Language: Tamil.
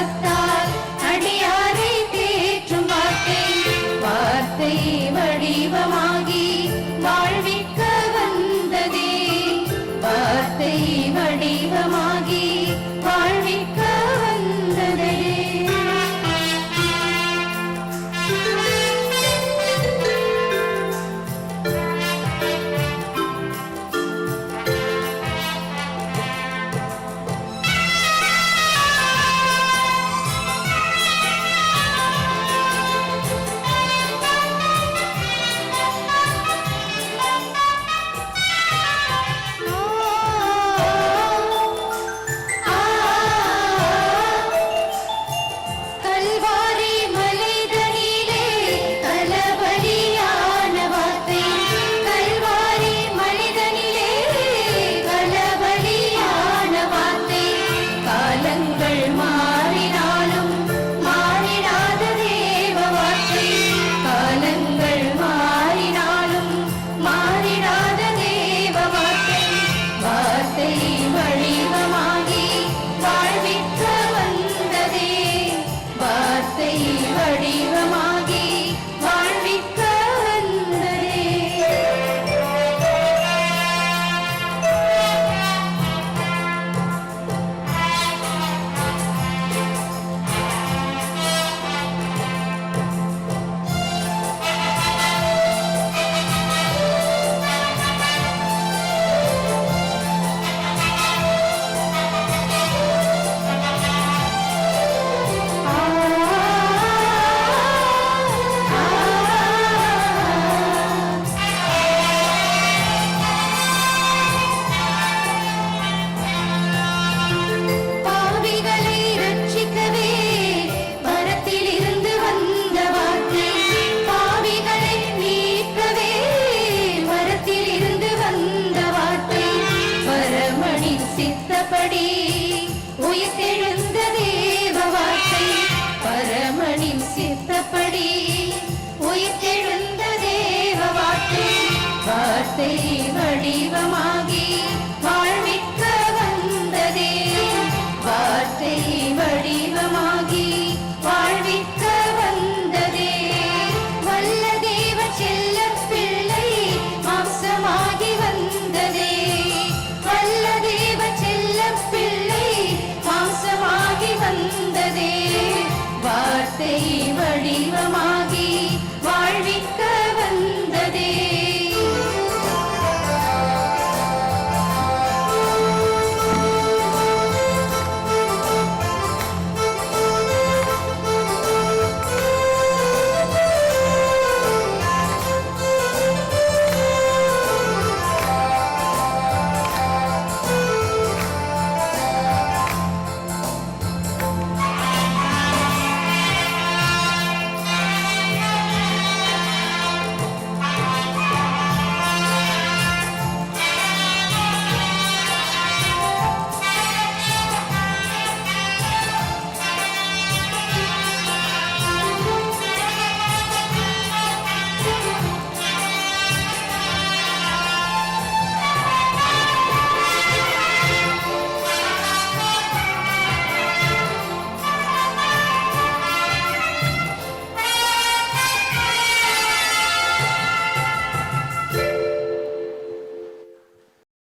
Hasta படி உயிர்த்தெழுந்த தேவ வார்த்தை பரமணின் சித்தப்படி. உயிர்த்தெழுந்த தேவ வார்த்தை வார்த்தை வடிவமாகி வாழ்விக்க வந்ததே. வார்த்தை வடிவமாகி வாழ்விக்க வந்ததே. வல்ல தேவ செல்ல வார்த்தை வடிவமா